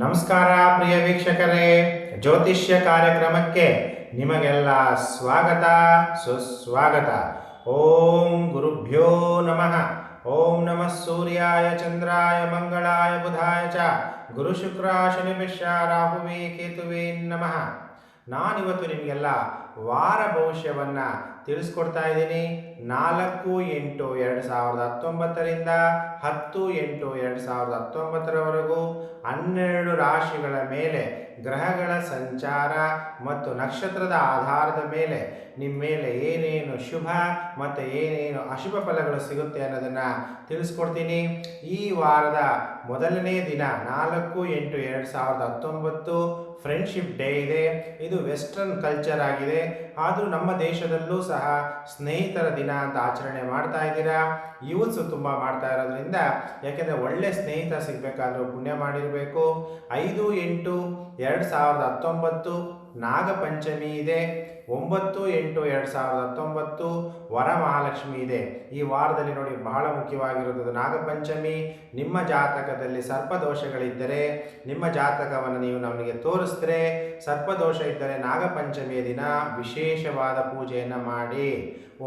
ನಮಸ್ಕಾರ ಪ್ರಿಯ ವೀಕ್ಷಕರೇ. ಜ್ಯೋತಿಷ್ಯ ಕಾರ್ಯಕ್ರಮಕ್ಕೆ ನಿಮಗೆಲ್ಲ ಸ್ವಾಗತ, ಸುಸ್ವಾಗತ. ಓಂ ಗುರುಭ್ಯೋ ನಮಃ. ಓಂ ನಮಃ ಸೂರ್ಯಾಯ, ಚಂದ್ರಾಯ, ಮಂಗಳಾಯ, ಬುಧಾಯ ಚ. ಗುರು ಶುಕ್ರ, ಶನಿ ಮಿಶ್ರ ರಾಹುವೇ, ಕೇತುವೇ ನಮಃ. ನಾನಿವತ್ತು ನಿಮಗೆಲ್ಲ ವಾರ ಭವಿಷ್ಯವನ್ನು ತಿಳಿಸ್ಕೊಡ್ತಾ ಇದ್ದೀನಿ. ನಾಲ್ಕು ಎಂಟು ಎರಡು ಸಾವಿರದ ಹತ್ತೊಂಬತ್ತರಿಂದ ಹತ್ತು ಎಂಟು ಎರಡು ಸಾವಿರದ ಹತ್ತೊಂಬತ್ತರವರೆಗೂ ಹನ್ನೆರಡು ರಾಶಿಗಳ ಮೇಲೆ ಗ್ರಹಗಳ ಸಂಚಾರ ಮತ್ತು ನಕ್ಷತ್ರದ ಆಧಾರದ ಮೇಲೆ ನಿಮ್ಮ ಮೇಲೆ ಏನೇನು ಶುಭ ಮತ್ತು ಏನೇನು ಅಶುಭ ಫಲಗಳು ಸಿಗುತ್ತೆ ಅನ್ನೋದನ್ನು ತಿಳಿಸ್ಕೊಡ್ತೀನಿ. ಈ ವಾರದ ಮೊದಲನೇ ದಿನ ನಾಲ್ಕು ಎಂಟು ಎರಡು ಸಾವಿರದ ಹತ್ತೊಂಬತ್ತು ಫ್ರೆಂಡ್ಶಿಪ್ ಡೇ ಇದೆ. ಇದು ವೆಸ್ಟರ್ನ್ ಕಲ್ಚರ್ ಆಗಿದೆ. ಆದರೂ ನಮ್ಮ ದೇಶದಲ್ಲೂ ಸಹ ಸ್ನೇಹಿತರ ದಿನ ಅಂತ ಆಚರಣೆ ಮಾಡ್ತಾ ಇದ್ದೀರಾ? ಯೂತ್ಸು ತುಂಬ ಮಾಡ್ತಾ ಇರೋದ್ರಿಂದ ಯಾಕೆಂದರೆ ಒಳ್ಳೆ ಸ್ನೇಹಿತ ಸಿಗಬೇಕಾದ್ರೂ ಪುಣ್ಯ ಮಾಡಿರಬೇಕು. ಐದು ಎಂಟು ಎರಡು ಸಾವಿರದ ಹತ್ತೊಂಬತ್ತು ನಾಗಪಂಚಮಿ ಇದೆ. ಒಂಬತ್ತು ಎಂಟು ಎರಡು ಸಾವಿರದ ಹತ್ತೊಂಬತ್ತು ವರಮಹಾಲಕ್ಷ್ಮಿ ಇದೆ. ಈ ವಾರದಲ್ಲಿ ನೋಡಿ ಬಹಳ ಮುಖ್ಯವಾಗಿರುವುದು ನಾಗಪಂಚಮಿ, ನಿಮ್ಮ ಜಾತಕದಲ್ಲಿ ಸರ್ಪದೋಷಗಳಿದ್ದರೆ ನಿಮ್ಮ ಜಾತಕವನ್ನು ನೀವು ನಮಗೆ ತೋರಿಸಿದ್ರೆ ಸರ್ಪದೋಷ ಇದ್ದರೆ ನಾಗಪಂಚಮಿಯ ದಿನ ವಿಶೇಷವಾದ ಪೂಜೆಯನ್ನು ಮಾಡಿ.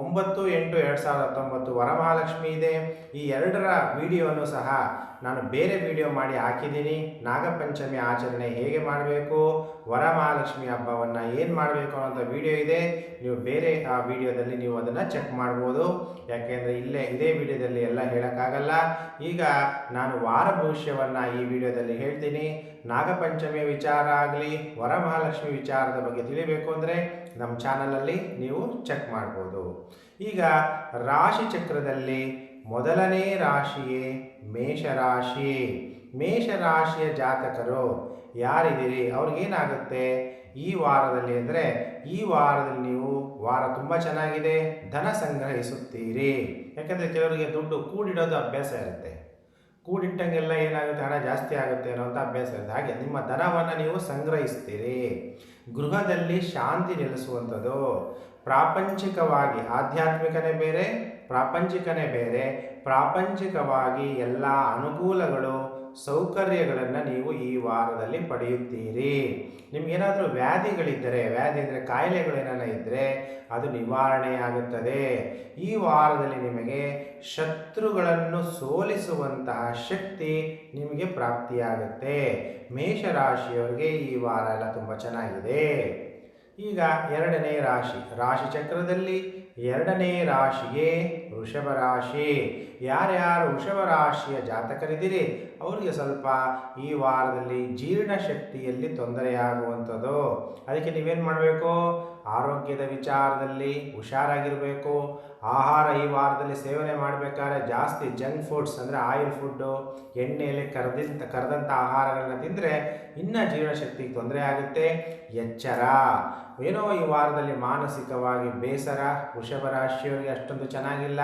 ಒಂಬತ್ತು ಎಂಟು ಎರಡು ಸಾವಿರದ ಹತ್ತೊಂಬತ್ತು ವರಮಹಾಲಕ್ಷ್ಮಿ ಇದೆ. ಈ ಎರಡರ ವಿಡಿಯೋವನ್ನು ಸಹ ನಾನು ಬೇರೆ ವಿಡಿಯೋ ಮಾಡಿ ಹಾಕಿದ್ದೀನಿ. ನಾಗಪಂಚಮಿ ಆಚರಣೆ ಹೇಗೆ ಮಾಡಬೇಕು, ವರಮಹಾಲಕ್ಷ್ಮಿ ಹಬ್ಬವನ್ನು ಏನು ಮಾಡಬೇಕು ಅನ್ನೋಂಥ ವಿಡಿಯೋ ಇದೆ. ನೀವು ಬೇರೆ ಆ ವಿಡಿಯೋದಲ್ಲಿ ನೀವು ಅದನ್ನು ಚೆಕ್ ಮಾಡ್ಬೋದು. ಯಾಕೆಂದರೆ ಇಲ್ಲೇ ಇದೇ ವಿಡಿಯೋದಲ್ಲಿ ಎಲ್ಲ ಹೇಳೋಕ್ಕಾಗಲ್ಲ. ಈಗ ನಾನು ವಾರ ಭವಿಷ್ಯವನ್ನು ಈ ವಿಡಿಯೋದಲ್ಲಿ ಹೇಳ್ತೀನಿ. ನಾಗಪಂಚಮಿಯ ವಿಚಾರ ಆಗಲಿ, ವರಮಹಾಲಕ್ಷ್ಮಿ ವಿಚಾರದ ಬಗ್ಗೆ ತಿಳಿಬೇಕು ಅಂದರೆ ನಮ್ಮ ಚಾನಲಲ್ಲಿ ನೀವು ಚೆಕ್ ಮಾಡ್ಬೋದು. ಈಗ ರಾಶಿ ಚಕ್ರದಲ್ಲಿ ಮೊದಲನೇ ರಾಶಿಯೇ ಮೇಷರಾಶಿ. ಮೇಷರಾಶಿಯ ಜಾತಕರು ಯಾರಿದ್ದೀರಿ? ಅವ್ರಿಗೇನಾಗುತ್ತೆ? ಈ ವಾರದಲ್ಲಿ ಅಂದರೆ ಈ ವಾರದಲ್ಲಿ ನೀವು ವಾರ ತುಂಬ ಚೆನ್ನಾಗಿದೆ, ಧನ ಸಂಗ್ರಹಿಸುತ್ತೀರಿ. ಯಾಕಂದರೆ ಕೆಲವರಿಗೆ ದುಡ್ಡು ಕೂಡಿಡೋದು ಅಭ್ಯಾಸ ಇರುತ್ತೆ. ಕೂಡಿಟ್ಟಂಗೆಲ್ಲ ಏನಾಗುತ್ತೆ, ಹಣ ಜಾಸ್ತಿ ಆಗುತ್ತೆ ಅನ್ನೋಂಥ ಅಭ್ಯಾಸ ಇರುತ್ತೆ. ಹಾಗೆ ನಿಮ್ಮ ಧನವನ್ನು ನೀವು ಸಂಗ್ರಹಿಸ್ತೀರಿ. ಗೃಹದಲ್ಲಿ ಶಾಂತಿ ನೆಲೆಸುವಂಥದ್ದು. ಪ್ರಾಪಂಚಿಕವಾಗಿ, ಆಧ್ಯಾತ್ಮಿಕನೇ ಬೇರೆ, ಪ್ರಾಪಂಚಿಕನೇ ಬೇರೆ, ಪ್ರಾಪಂಚಿಕವಾಗಿ ಎಲ್ಲ ಅನುಕೂಲಗಳು ಸೌಕರ್ಯಗಳನ್ನು ನೀವು ಈ ವಾರದಲ್ಲಿ ಪಡೆಯುತ್ತೀರಿ. ನಿಮಗೇನಾದರೂ ವ್ಯಾಧಿಗಳಿದ್ದರೆ, ವ್ಯಾಧಿ ಅಂದರೆ ಕಾಯಿಲೆಗಳೇನಾರ ಇದ್ದರೆ ಅದು ನಿವಾರಣೆಯಾಗುತ್ತದೆ ಈ ವಾರದಲ್ಲಿ ನಿಮಗೆ ಶತ್ರುಗಳನ್ನು ಸೋಲಿಸುವಂತಹ ಶಕ್ತಿ ನಿಮಗೆ ಪ್ರಾಪ್ತಿಯಾಗುತ್ತೆ. ಮೇಷರಾಶಿಯವರಿಗೆ ಈ ವಾರ ಎಲ್ಲ ತುಂಬ ಚೆನ್ನಾಗಿದೆ. ಈಗ ಎರಡನೇ ರಾಶಿ ರಾಶಿ ಚಕ್ರದಲ್ಲಿ ಎರಡನೇ ರಾಶಿಗೆ ವೃಷಭ ರಾಶಿ ಯಾರ್ಯಾರು ವೃಷಭ ರಾಶಿಯ ಜಾತಕರಿದ್ದೀರಿ, ಅವರಿಗೆ ಸ್ವಲ್ಪ ಈ ವಾರದಲ್ಲಿ ಜೀರ್ಣ ಶಕ್ತಿಯಲ್ಲಿ ತೊಂದರೆಯಾಗುವಂಥದ್ದು. ಅದಕ್ಕೆ ನೀವೇನು ಮಾಡಬೇಕು? ಆರೋಗ್ಯದ ವಿಚಾರದಲ್ಲಿ ಹುಷಾರಾಗಿರಬೇಕು. ಆಹಾರ ಈ ವಾರದಲ್ಲಿ ಸೇವನೆ ಮಾಡಬೇಕಾದ್ರೆ ಜಾಸ್ತಿ ಜಂಕ್ ಫುಡ್ಸ್ ಅಂದರೆ ಆಯಿಲ್ ಫುಡ್ಡು, ಎಣ್ಣೆಯಲ್ಲಿ ಕರೆದಂಥ ಕರೆದಂಥ ಆಹಾರಗಳನ್ನ ತಿಂದರೆ ಇನ್ನೂ ಜೀವನಶಕ್ತಿಗೆ ತೊಂದರೆ ಆಗುತ್ತೆ. ಎಚ್ಚರ. ಏನೋ ಈ ವಾರದಲ್ಲಿ ಮಾನಸಿಕವಾಗಿ ಬೇಸರ, ವೃಷಭ ರಾಶಿಯವರಿಗೆ ಅಷ್ಟೊಂದು ಚೆನ್ನಾಗಿಲ್ಲ.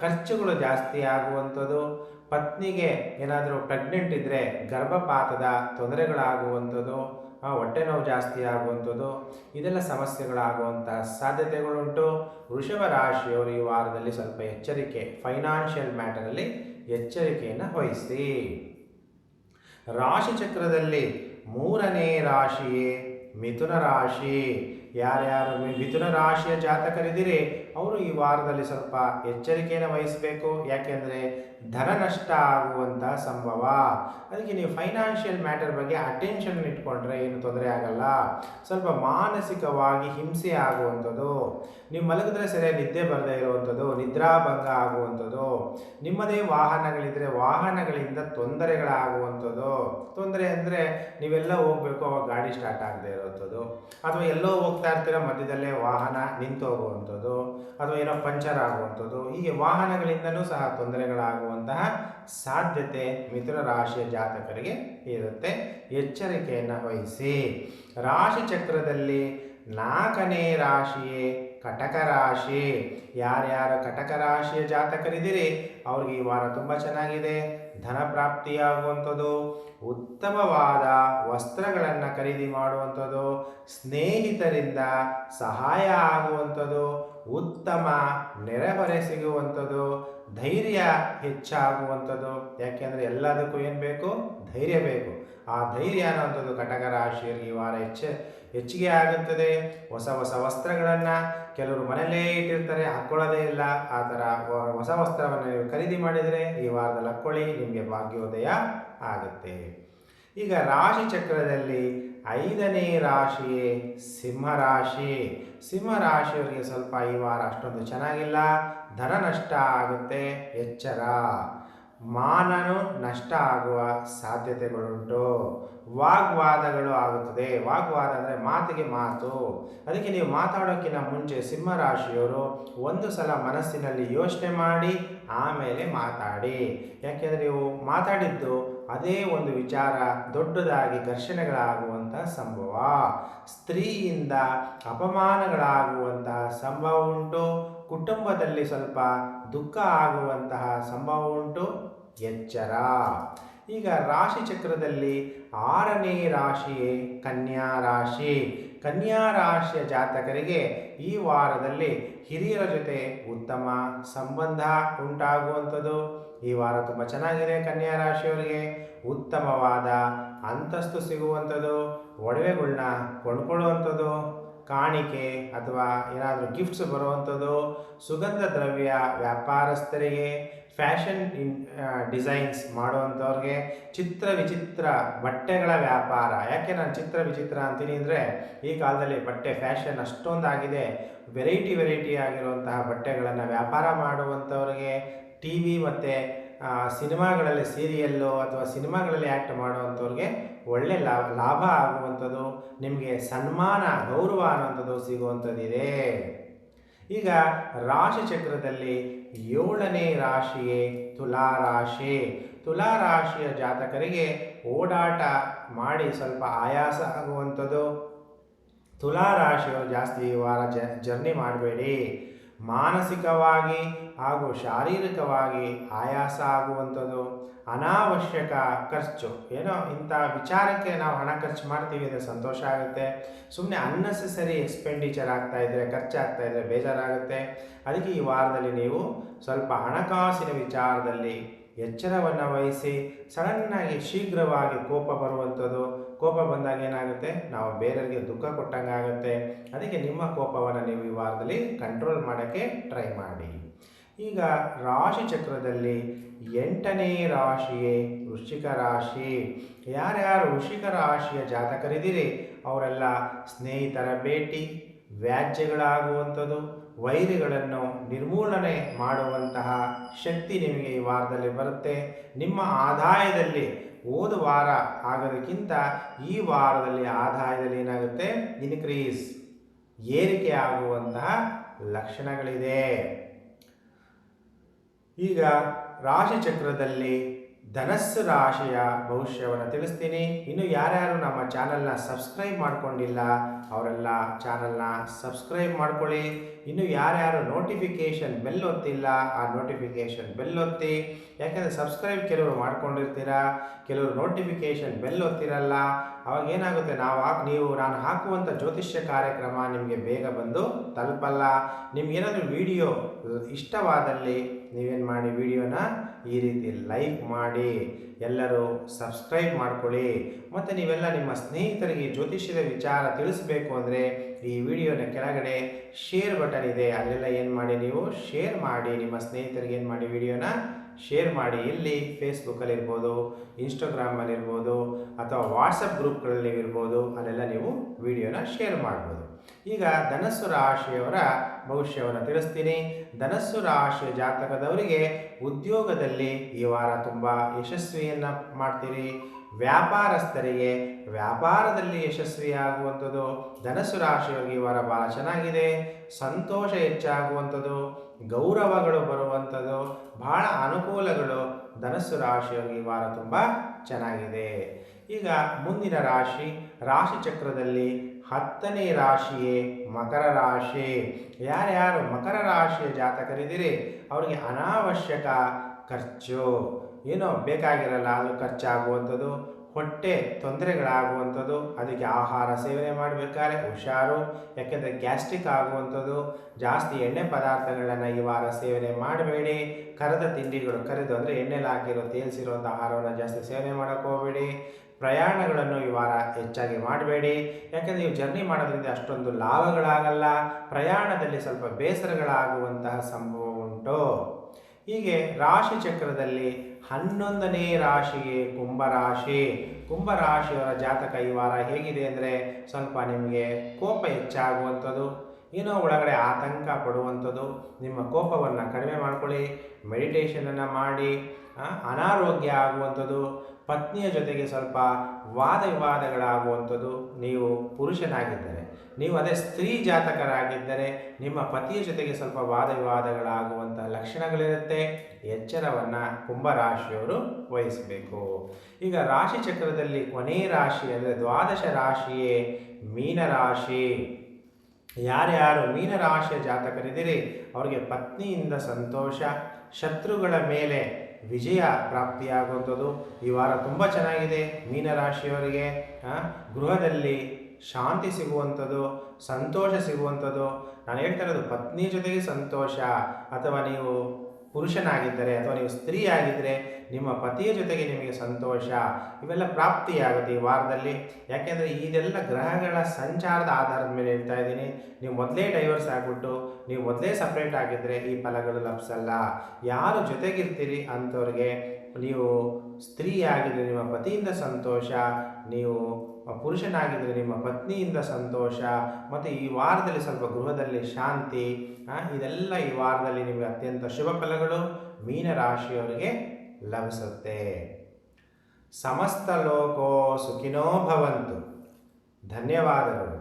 ಖರ್ಚುಗಳು ಜಾಸ್ತಿ ಆಗುವಂಥದ್ದು. ಪತ್ನಿಗೆ ಏನಾದರೂ ಪ್ರೆಗ್ನೆಂಟ್ ಇದ್ದರೆ ಗರ್ಭಪಾತದ ತೊಂದರೆಗಳಾಗುವಂಥದ್ದು. ಹೊಟ್ಟೆ ನೋವು ಜಾಸ್ತಿ ಆಗುವಂಥದ್ದು, ಇದೆಲ್ಲ ಸಮಸ್ಯೆಗಳಾಗುವಂಥ ಸಾಧ್ಯತೆಗಳುಂಟು. ವೃಷಭ ರಾಶಿಯವರು ಈ ವಾರದಲ್ಲಿ ಸ್ವಲ್ಪ ಎಚ್ಚರಿಕೆ ಫೈನಾನ್ಷಿಯಲ್ ಮ್ಯಾಟರಲ್ಲಿ ಎಚ್ಚರಿಕೆಯನ್ನು ವಹಿಸಿ. ರಾಶಿ ಚಕ್ರದಲ್ಲಿ ಮೂರನೇ ರಾಶಿಯೇ ಮಿಥುನ ರಾಶಿ. ಯಾರ್ಯಾರು ಮಿಥುನ ರಾಶಿಯ ಜಾತಕರಿದ್ದೀರಿ? ಅವರು ಈ ವಾರದಲ್ಲಿ ಸ್ವಲ್ಪ ಎಚ್ಚರಿಕೆಯನ್ನು ವಹಿಸಬೇಕು. ಯಾಕೆಂದರೆ ಧನ ನಷ್ಟ ಆಗುವಂತಹ ಸಂಭವ. ಅದಕ್ಕೆ ನೀವು ಫೈನಾನ್ಷಿಯಲ್ ಮ್ಯಾಟರ್ ಬಗ್ಗೆ ಅಟೆನ್ಷನ್ ಇಟ್ಕೊಂಡ್ರೆ ಏನು ತೊಂದರೆ ಆಗಲ್ಲ. ಸ್ವಲ್ಪ ಮಾನಸಿಕವಾಗಿ ಹಿಂಸೆ ಆಗುವಂಥದ್ದು. ನೀವು ಮಲಗಿದ್ರೆ ಸರಿಯಾಗಿ ನಿದ್ದೆ ಬರದೇ ಇರುವಂಥದ್ದು ನಿದ್ರಾಭಂಗ ಆಗುವಂಥದ್ದು. ನಿಮ್ಮದೇ ವಾಹನಗಳಿದ್ದರೆ ವಾಹನಗಳಿಂದ ತೊಂದರೆಗಳಾಗುವಂಥದ್ದು. ತೊಂದರೆ ಅಂದರೆ ನೀವೆಲ್ಲ ಹೋಗಬೇಕು, ಅವಾಗ ಗಾಡಿ ಸ್ಟಾರ್ಟ್ ಆಗದೆ ಇರುವಂಥದ್ದು. ಅಥವಾ ಎಲ್ಲೋ ಹೋಗ್ತಾ ಇರ್ತೀರ, ಮಧ್ಯದಲ್ಲೇ ವಾಹನ ನಿಂತು ಹೋಗುವಂಥದ್ದು ಅಥವಾ ಏನೋ ಪಂಚರ್ ಆಗುವಂಥದ್ದು, ಹೀಗೆ ವಾಹನಗಳಿಂದಲೂ ಸಹ ತೊಂದರೆಗಳಾಗುವಂತಹ ಸಾಧ್ಯತೆ ಮಿಥುನ ರಾಶಿಯ ಜಾತಕರಿಗೆ ಇರುತ್ತೆ. ಎಚ್ಚರಿಕೆಯನ್ನು ವಹಿಸಿ. ರಾಶಿ ಚಕ್ರದಲ್ಲಿ ನಾಲ್ಕನೇ ರಾಶಿಯೇ ಕಟಕ ರಾಶಿ. ಯಾರ್ಯಾರು ಕಟಕ ರಾಶಿಯ ಜಾತಕರಿದ್ದೀರಿ, ಅವ್ರಿಗೆ ಈ ವಾರ ತುಂಬ ಚೆನ್ನಾಗಿದೆ. ಧನ ಪ್ರಾಪ್ತಿಯಾಗುವಂಥದ್ದು ಉತ್ತಮವಾದ ವಸ್ತ್ರಗಳನ್ನು ಖರೀದಿ ಮಾಡುವಂಥದ್ದು ಸ್ನೇಹಿತರಿಂದ ಸಹಾಯ ಆಗುವಂಥದ್ದು ಉತ್ತಮ ನೆರೆಹೊರೆ ಸಿಗುವಂಥದ್ದು ಧೈರ್ಯ ಹೆಚ್ಚಾಗುವಂಥದ್ದು ಯಾಕೆಂದರೆ ಎಲ್ಲದಕ್ಕೂ ಏನು ಬೇಕು? ಧೈರ್ಯ ಬೇಕು. ಆ ಧೈರ್ಯ ಅನ್ನುವಂಥದ್ದು ಕಟಕ ರಾಶಿಯಲ್ಲಿ ಈ ವಾರ ಹೆಚ್ಚು ಹೆಚ್ಚಿಗೆ ಆಗುತ್ತದೆ. ಹೊಸ ಹೊಸ ವಸ್ತ್ರಗಳನ್ನು ಕೆಲವರು ಮನೆಯಲ್ಲೇ ಇಟ್ಟಿರ್ತಾರೆ ಹಾಕ್ಕೊಳ್ಳೋದೇ ಇಲ್ಲ. ಆ ಥರ ಹೊಸ ವಸ್ತ್ರವನ್ನು ನೀವು ಖರೀದಿ ಮಾಡಿದರೆ ಈ ವಾರದಲ್ಲಿ ಹಾಕ್ಕೊಳ್ಳಿ ನಿಮಗೆ ಭಾಗ್ಯೋದಯ ಆಗುತ್ತೆ. ಈಗ ರಾಶಿ ಚಕ್ರದಲ್ಲಿ ಐದನೇ ರಾಶಿಯೇ ಸಿಂಹರಾಶಿ ಸಿಂಹರಾಶಿಯವರಿಗೆ ಸ್ವಲ್ಪ ಈ ವಾರ ಅಷ್ಟೊಂದು ಚೆನ್ನಾಗಿಲ್ಲ. ಧನ ನಷ್ಟ ಆಗುತ್ತೆ. ಎಚ್ಚರ. ಮಾನನು ನಷ್ಟ ಆಗುವ ಸಾಧ್ಯತೆಗಳುಂಟು. ವಾಗ್ವಾದಗಳು ಆಗುತ್ತದೆ. ವಾಗ್ವಾದ ಅಂದರೆ ಮಾತಿಗೆ ಮಾತು. ಅದಕ್ಕೆ ನೀವು ಮಾತಾಡೋಕ್ಕಿಂತ ಮುಂಚೆ ಸಿಂಹರಾಶಿಯವರು ಒಂದು ಸಲ ಮನಸ್ಸಿನಲ್ಲಿ ಯೋಚನೆ ಮಾಡಿ, ಆಮೇಲೆ ಮಾತಾಡಿ. ಯಾಕೆಂದರೆ ನೀವು ಮಾತಾಡಿದ್ದು ಅದೇ ಒಂದು ವಿಚಾರ, ದೊಡ್ಡದಾಗಿ ಘರ್ಷಣೆಗಳಾಗುವಂಥ ಸಂಭವ. ಸ್ತ್ರೀಯಿಂದ ಅಪಮಾನಗಳಾಗುವಂತಹ ಸಂಭವ ಉಂಟು. ಕುಟುಂಬದಲ್ಲಿ ಸ್ವಲ್ಪ ದುಃಖ ಆಗುವಂತಹ ಸಂಭವ ಉಂಟು? ಎಚ್ಚರ. ಈಗ ರಾಶಿ ಚಕ್ರದಲ್ಲಿ ಆರನೇ ರಾಶಿಯೇ ಕನ್ಯಾ ರಾಶಿ. ಕನ್ಯಾ ರಾಶಿಯ ಜಾತಕರಿಗೆ ಈ ವಾರದಲ್ಲಿ ಹಿರಿಯರ ಜೊತೆ ಉತ್ತಮ ಸಂಬಂಧ ಉಂಟಾಗುವಂಥದ್ದು. ಈ ವಾರ ತುಂಬ ಚೆನ್ನಾಗಿದೆ ಕನ್ಯಾ ರಾಶಿಯವರಿಗೆ. ಉತ್ತಮವಾದ ಅಂತಸ್ತು ಸಿಗುವಂಥದ್ದು. ಒಡವೆಗಳನ್ನ ಕೊಂಡ್ಕೊಳ್ಳುವಂಥದ್ದು. ಕಾಣಿಕೆ ಅಥವಾ ಏನಾದರೂ ಗಿಫ್ಟ್ಸ್ ಬರುವಂಥದ್ದು, ಸುಗಂಧ ದ್ರವ್ಯ ವ್ಯಾಪಾರಸ್ಥರಿಗೆ ಫ್ಯಾಷನ್ ಇನ್ ಡಿಸೈನ್ಸ್ ಮಾಡುವಂಥವ್ರಿಗೆ, ಚಿತ್ರ ವಿಚಿತ್ರ ಬಟ್ಟೆಗಳ ವ್ಯಾಪಾರ. ಯಾಕೆ ನಾನು ಚಿತ್ರ ವಿಚಿತ್ರ ಅಂತೀನಿ ಅಂದರೆ, ಈ ಕಾಲದಲ್ಲಿ ಬಟ್ಟೆ ಫ್ಯಾಷನ್ ಅಷ್ಟೊಂದಾಗಿದೆ. ವೆರೈಟಿ ವೆರೈಟಿ ಆಗಿರುವಂತಹ ಬಟ್ಟೆಗಳನ್ನು ವ್ಯಾಪಾರ ಮಾಡುವಂಥವ್ರಿಗೆ ಟಿ ವಿ ಮತ್ತು ಸಿನಿಮಾಗಳಲ್ಲಿ ಸೀರಿಯಲ್ಲು ಅಥವಾ ಸಿನಿಮಾಗಳಲ್ಲಿ ಆ್ಯಕ್ಟ್ ಮಾಡುವಂಥವ್ರಿಗೆ ಒಳ್ಳೆ ಲಾಭ ಲಾಭ ಆಗುವಂಥದ್ದು, ನಿಮಗೆ ಸನ್ಮಾನ, ಗೌರವ ಅನ್ನುವಂಥದ್ದು ಸಿಗುವಂಥದ್ದಿದೆ. ಈಗ ರಾಶಿ ಚಕ್ರದಲ್ಲಿ ಏಳನೇ ರಾಶಿಯೇ ತುಲಾ ರಾಶಿ. ತುಲಾ ರಾಶಿಯ ಜಾತಕರಿಗೆ ಓಡಾಟ ಮಾಡಿ ಸ್ವಲ್ಪ ಆಯಾಸ ಆಗುವಂಥದ್ದು. ತುಲಾ ಜಾಸ್ತಿ ವಾರ ಜರ್ನಿ ಮಾಡಬೇಡಿ. ಮಾನಸಿಕವಾಗಿ ಹಾಗೂ ಶಾರೀರಿಕವಾಗಿ ಆಯಾಸ ಆಗುವಂಥದ್ದು ಅನಾವಶ್ಯಕ ಖರ್ಚು. ಏನೋ ಇಂಥ ವಿಚಾರಕ್ಕೆ ನಾವು ಹಣ ಖರ್ಚು ಮಾಡ್ತೀವಿ, ಅಂದರೆ ಸಂತೋಷ ಆಗುತ್ತೆ. ಸುಮ್ಮನೆ ಅನ್ನೆಸೆಸರಿ ಎಕ್ಸ್ಪೆಂಡಿಚರ್ ಆಗ್ತಾ ಇದ್ದರೆ ಖರ್ಚಾಗ್ತಾ ಇದ್ದರೆ ಬೇಜಾರಾಗುತ್ತೆ. ಅದಕ್ಕೆ ಈ ವಾರದಲ್ಲಿ ನೀವು ಸ್ವಲ್ಪ ಹಣಕಾಸಿನ ವಿಚಾರದಲ್ಲಿ ಎಚ್ಚರವನ್ನು ವಹಿಸಿ, ಸಡನ್ನಾಗಿ ಶೀಘ್ರವಾಗಿ ಕೋಪ ಬರುವಂಥದ್ದು ಕೋಪ ಬಂದಾಗ ಏನಾಗುತ್ತೆ? ನಾವು ಬೇರೆಯವರಿಗೆ ದುಃಖ ಕೊಟ್ಟಂಗೆ ಆಗುತ್ತೆ. ಅದಕ್ಕೆ ನಿಮ್ಮ ಕೋಪವನ್ನು ನೀವು ಈ ವಾರದಲ್ಲಿ ಕಂಟ್ರೋಲ್ ಮಾಡೋಕ್ಕೆ ಟ್ರೈ ಮಾಡಿ. ಈಗ ರಾಶಿ ಚಕ್ರದಲ್ಲಿ ಎಂಟನೇ ರಾಶಿಯೇ ವೃಶ್ಚಿಕ ರಾಶಿ. ಯಾರ್ಯಾರು ವೃಶ್ಚಿಕ ರಾಶಿಯ ಜಾತಕರಿದ್ದೀರಿ, ಅವರೆಲ್ಲ ಸ್ನೇಹಿತರ ಭೇಟಿ, ವ್ಯಾಜ್ಯಗಳಾಗುವಂಥದ್ದು, ವೈರಿಗಳನ್ನು ನಿರ್ಮೂಲನೆ ಮಾಡುವಂತಹ ಶಕ್ತಿ ನಿಮಗೆ ಈ ವಾರದಲ್ಲಿ ಬರುತ್ತೆ. ನಿಮ್ಮ ಆದಾಯದಲ್ಲಿ ಹೋದ ವಾರ ಆಗೋದಕ್ಕಿಂತ ಈ ವಾರದಲ್ಲಿ ಆದಾಯದಲ್ಲಿ ಏನಾಗುತ್ತೆ? ಇನ್ಕ್ರೀಸ್ ಏರಿಕೆ ಆಗುವಂತಹ ಲಕ್ಷಣಗಳಿದೆ. ಈಗ ರಾಶಿ ಚಕ್ರದಲ್ಲಿ ಧನಸ್ಸು ರಾಶಿಯ ಭವಿಷ್ಯವನ್ನು ತಿಳಿಸ್ತೀನಿ. ಇನ್ನು ಯಾರ್ಯಾರು ನಮ್ಮ ಚಾನಲ್ನ ಸಬ್ಸ್ಕ್ರೈಬ್ ಮಾಡ್ಕೊಂಡಿಲ್ಲ, ಅವರೆಲ್ಲ ಚಾನಲ್ನ ಸಬ್ಸ್ಕ್ರೈಬ್ ಮಾಡ್ಕೊಳ್ಳಿ. ಇನ್ನು ಯಾರ್ಯಾರು ನೋಟಿಫಿಕೇಷನ್ ಬೆಲ್ ಒತ್ತಿಲ್ಲ, ಆ ನೋಟಿಫಿಕೇಷನ್ ಬೆಲ್ ಒತ್ತಿ. ಯಾಕೆಂದರೆ ಸಬ್ಸ್ಕ್ರೈಬ್ ಕೆಲವರು ಮಾಡ್ಕೊಂಡಿರ್ತೀರಾ, ಕೆಲವರು ನೋಟಿಫಿಕೇಷನ್ ಬೆಲ್ ಒತ್ತಿರಲ್ಲ. ಅವಾಗ ಏನಾಗುತ್ತೆ, ನಾವು ನೀವು, ನಾನು ಹಾಕುವಂಥ ಜ್ಯೋತಿಷ್ಯ ಕಾರ್ಯಕ್ರಮ ನಿಮಗೆ ಬೇಗ ಬಂದು ತಲುಪಲ್ಲ. ನಿಮ್ಗೇನಾದರೂ ವಿಡಿಯೋ ಇಷ್ಟವಾದಲ್ಲಿ ನೀವೇನು ಮಾಡಿ, ವಿಡಿಯೋನ ಈ ರೀತಿ ಲೈಕ್ ಮಾಡಿ, ಎಲ್ಲರೂ ಸಬ್ಸ್ಕ್ರೈಬ್ ಮಾಡ್ಕೊಳ್ಳಿ. ಮತ್ತು ನೀವೆಲ್ಲ ನಿಮ್ಮ ಸ್ನೇಹಿತರಿಗೆ ಜ್ಯೋತಿಷ್ಯದ ವಿಚಾರ ತಿಳಿಸಬೇಕು ಅಂದರೆ ಈ ವಿಡಿಯೋನ ಕೆಳಗಡೆ ಶೇರ್ ಬಟನ್ ಇದೆ. ಅದೆಲ್ಲ ಏನು ಮಾಡಿ ನೀವು? ಶೇರ್ ಮಾಡಿ. ನಿಮ್ಮ ಸ್ನೇಹಿತರಿಗೆ ಏನು ಮಾಡಿ ವಿಡಿಯೋನ? ಶೇರ್ ಮಾಡಿ. ಎಲ್ಲಿ ಫೇಸ್ಬುಕ್ಕಲ್ಲಿರ್ಬೋದು ಇನ್ಸ್ಟಾಗ್ರಾಮಲ್ಲಿರ್ಬೋದು ಅಥವಾ ವಾಟ್ಸಪ್ ಗ್ರೂಪ್ಗಳಲ್ಲಿ ಇರ್ಬೋದು. ಅಲ್ಲೆಲ್ಲ ನೀವು ವಿಡಿಯೋನ ಶೇರ್ ಮಾಡ್ಬೋದು. ಈಗ ಧನಸ್ಸು ರಾಶಿಯವರ ಭವಿಷ್ಯವನ್ನು ತಿಳಿಸ್ತೀನಿ. ಧನಸ್ಸು ರಾಶಿಯ ಜಾತಕದವರಿಗೆ ಉದ್ಯೋಗದಲ್ಲಿ ಈ ವಾರ ತುಂಬ ಯಶಸ್ವಿಯನ್ನು ಮಾಡ್ತೀರಿ. ವ್ಯಾಪಾರಸ್ಥರಿಗೆ ವ್ಯಾಪಾರದಲ್ಲಿ ಯಶಸ್ವಿಯಾಗುವಂಥದ್ದು. ಧನಸ್ಸು ರಾಶಿಯವರಿಗೆ ಈ ವಾರ ಭಾಳ ಚೆನ್ನಾಗಿದೆ. ಸಂತೋಷ ಹೆಚ್ಚಾಗುವಂಥದ್ದು. ಗೌರವಗಳು ಬರುವಂಥದ್ದು. ಬಹಳ ಅನುಕೂಲಗಳು ಧನಸ್ಸು ರಾಶಿಯವರಿಗೆ ಈ ವಾರ ತುಂಬ ಚೆನ್ನಾಗಿದೆ. ಈಗ ಮುಂದಿನ ರಾಶಿ ರಾಶಿ ಚಕ್ರದಲ್ಲಿ ಹತ್ತನೇ ರಾಶಿಯೇ ಮಕರ ರಾಶಿ. ಯಾರ್ಯಾರು ಮಕರ ರಾಶಿಯ ಜಾತಕರಿದ್ದೀರಿ? ಅವರಿಗೆ ಅನಾವಶ್ಯಕ ಖರ್ಚು. ಏನೋ ಬೇಕಾಗಿರಲ್ಲ ಅದು ಖರ್ಚಾಗುವಂಥದ್ದು. ಹೊಟ್ಟೆ ತೊಂದರೆಗಳಾಗುವಂಥದ್ದು. ಅದಕ್ಕೆ ಆಹಾರ ಸೇವನೆ ಮಾಡಬೇಕಾದ್ರೆ ಹುಷಾರು. ಯಾಕೆಂದರೆ ಗ್ಯಾಸ್ಟ್ರಿಕ್ ಆಗುವಂಥದ್ದು. ಜಾಸ್ತಿ ಎಣ್ಣೆ ಪದಾರ್ಥಗಳನ್ನು ಈ ವಾರ ಸೇವನೆ ಮಾಡಬೇಡಿ. ಕರೆದ ತಿಂಡಿಗಳು ಕರೆದು ಅಂದರೆ ಎಣ್ಣೆಲಿ ಹಾಕಿರೋ ತೇಲ್ಸಿರುವಂಥ ಆಹಾರವನ್ನು ಜಾಸ್ತಿ ಸೇವನೆ ಮಾಡೋಕ್ಕೆ ಹೋಗಬೇಡಿ. ಪ್ರಯಾಣಗಳನ್ನು ಈ ವಾರ ಹೆಚ್ಚಾಗಿ ಮಾಡಬೇಡಿ. ಯಾಕೆಂದರೆ ನೀವು ಜರ್ನಿ ಮಾಡೋದ್ರಿಂದ ಅಷ್ಟೊಂದು ಲಾಭಗಳಾಗಲ್ಲ, ಪ್ರಯಾಣದಲ್ಲಿ ಸ್ವಲ್ಪ ಬೇಸರಗಳಾಗುವಂತಹ ಸಂಭವ ಉಂಟು. ಹೀಗೆ ರಾಶಿ ಚಕ್ರದಲ್ಲಿ ಹನ್ನೊಂದನೇ ರಾಶಿಗೆ ಕುಂಭರಾಶಿ. ಕುಂಭರಾಶಿಯವರ ಜಾತಕ ಈ ವಾರ ಹೇಗಿದೆ ಅಂದರೆ ಸ್ವಲ್ಪ ನಿಮಗೆ ಕೋಪ ಹೆಚ್ಚಾಗುವಂಥದ್ದು, ಏನೋ ಒಳಗಡೆ ಆತಂಕ ಪಡುವಂಥದ್ದು. ನಿಮ್ಮ ಕೋಪವನ್ನು ಕಡಿಮೆ ಮಾಡಿಕೊಳ್ಳಿ ಮೆಡಿಟೇಷನನ್ನು ಮಾಡಿ ಅನಾರೋಗ್ಯ ಆಗುವಂಥದ್ದು. ಪತ್ನಿಯ ಜೊತೆಗೆ ಸ್ವಲ್ಪ ವಾದ ವಿವಾದಗಳಾಗುವಂಥದ್ದು ನೀವು ಪುರುಷನಾಗಿದ್ದರೆ, ನೀವು ಅದೇ ಸ್ತ್ರೀ ಜಾತಕರಾಗಿದ್ದರೆ ನಿಮ್ಮ ಪತಿಯ ಜೊತೆಗೆ ಸ್ವಲ್ಪ ವಾದ ವಿವಾದಗಳಾಗುವಂಥ ಲಕ್ಷಣಗಳಿರುತ್ತೆ. ಎಚ್ಚರವನ್ನು ಕುಂಭರಾಶಿಯವರು ವಹಿಸಬೇಕು. ಈಗ ರಾಶಿ ಚಕ್ರದಲ್ಲಿ ಕೊನೆ ರಾಶಿ ಅಂದರೆ ದ್ವಾದಶ ರಾಶಿಯೇ ಮೀನರಾಶಿ ಯಾರ್ಯಾರು ಮೀನರಾಶಿಯ ಜಾತಕರಿದ್ದೀರಿ, ಅವರಿಗೆ ಪತ್ನಿಯಿಂದ ಸಂತೋಷ, ಶತ್ರುಗಳ ಮೇಲೆ ವಿಜಯ ಪ್ರಾಪ್ತಿಯಾಗುವಂಥದ್ದು. ಈ ವಾರ ತುಂಬ ಚೆನ್ನಾಗಿದೆ. ಮೀನರಾಶಿಯವರಿಗೆ ಗೃಹದಲ್ಲಿ ಶಾಂತಿ ಸಿಗುವಂಥದ್ದು, ಸಂತೋಷ ಸಿಗುವಂಥದ್ದು. ನಾನು ಹೇಳ್ತಾ ಇರೋದು, ಪತ್ನಿ ಜೊತೆಗೆ ಸಂತೋಷ. ಅಥವಾ ನೀವು ಪುರುಷನಾಗಿದ್ದರೆ ಅಥವಾ ನೀವು ಸ್ತ್ರೀ ಆಗಿದ್ದರೆ ನಿಮ್ಮ ಪತಿಯ ಜೊತೆಗೆ ನಿಮಗೆ ಸಂತೋಷ ಇವೆಲ್ಲ ಪ್ರಾಪ್ತಿಯಾಗುತ್ತೆ ಈ ವಾರದಲ್ಲಿ. ಯಾಕೆಂದರೆ ಇದೆಲ್ಲ ಗ್ರಹಗಳ ಸಂಚಾರದ ಆಧಾರದ ಮೇಲೆ ಹೇಳ್ತಾ ಇದ್ದೀನಿ. ನೀವು ಮೊದಲೇ ಡೈವರ್ಸ್ ಆಗಿಬಿಟ್ಟು, ನೀವು ಮೊದಲೇ ಸಪ್ರೇಟ್ ಆಗಿದ್ದರೆ ಈ ಫಲಗಳು ಲಭಿಸಲ್ಲ. ಯಾರು ಜೊತೆಗಿರ್ತೀರಿ ಅಂಥವ್ರಿಗೆ ನೀವು ಸ್ತ್ರೀಯಾಗಿದ್ದರೆ ನಿಮ್ಮ ಪತಿಯಿಂದ ಸಂತೋಷ, ನೀವು ಪುರುಷನಾಗಿದ್ದರೆ ನಿಮ್ಮ ಪತ್ನಿಯಿಂದ ಸಂತೋಷ, ಮತ್ತು ಈ ವಾರದಲ್ಲಿ ಸ್ವಲ್ಪ ಗೃಹದಲ್ಲಿ ಶಾಂತಿ ಇದೆಲ್ಲ ಈ ವಾರದಲ್ಲಿ ನಿಮಗೆ ಅತ್ಯಂತ ಶುಭ ಫಲಗಳು ಮೀನರಾಶಿಯವರಿಗೆ ಲಭಿಸುತ್ತೆ. ಸಮಸ್ತ ಲೋಕೋ ಸುಖಿನೋ ಭವಂತು. ಧನ್ಯವಾದಗಳು.